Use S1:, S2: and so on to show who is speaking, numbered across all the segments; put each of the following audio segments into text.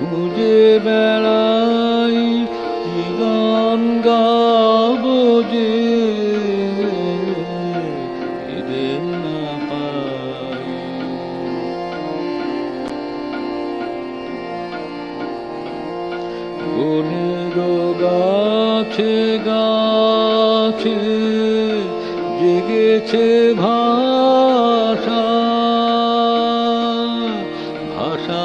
S1: খুঁজে বেড়াই গান গাবো যে? গাছে গাছে জেগেছে ভাষা ভাষা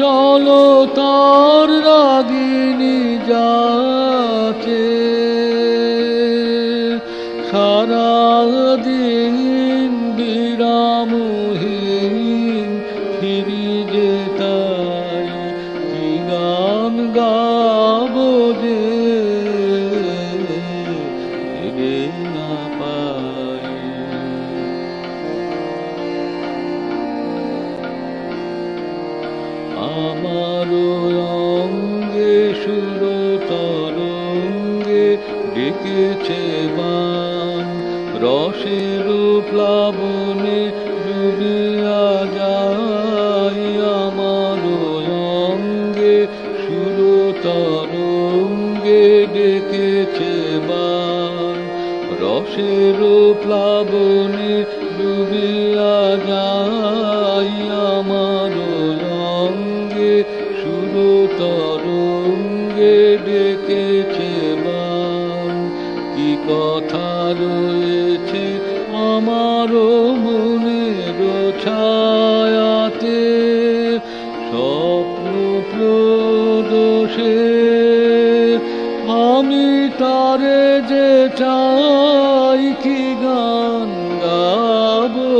S1: চঞ্চল তার রাগিনী যাচ্ছে সারাদিন বিরামহীন ফিরি যে গান গাবো অঙ্গে সুর তরঙ্গে ডেকেছে বান। রসের প্লাবনে ডুবিয়া যায় আমার অঙ্গে সুর তরঙ্গে ডেকেছে বান। রসের প্লাবনে ডুবিয়া যায় আমার তরঙ্গে ডেকেছে বান কি কথা রয়েছে আমারও মনের ছায়াতে। স্বপ্ন প্রদোষে আমি তারে যে চাই কি গান গাবো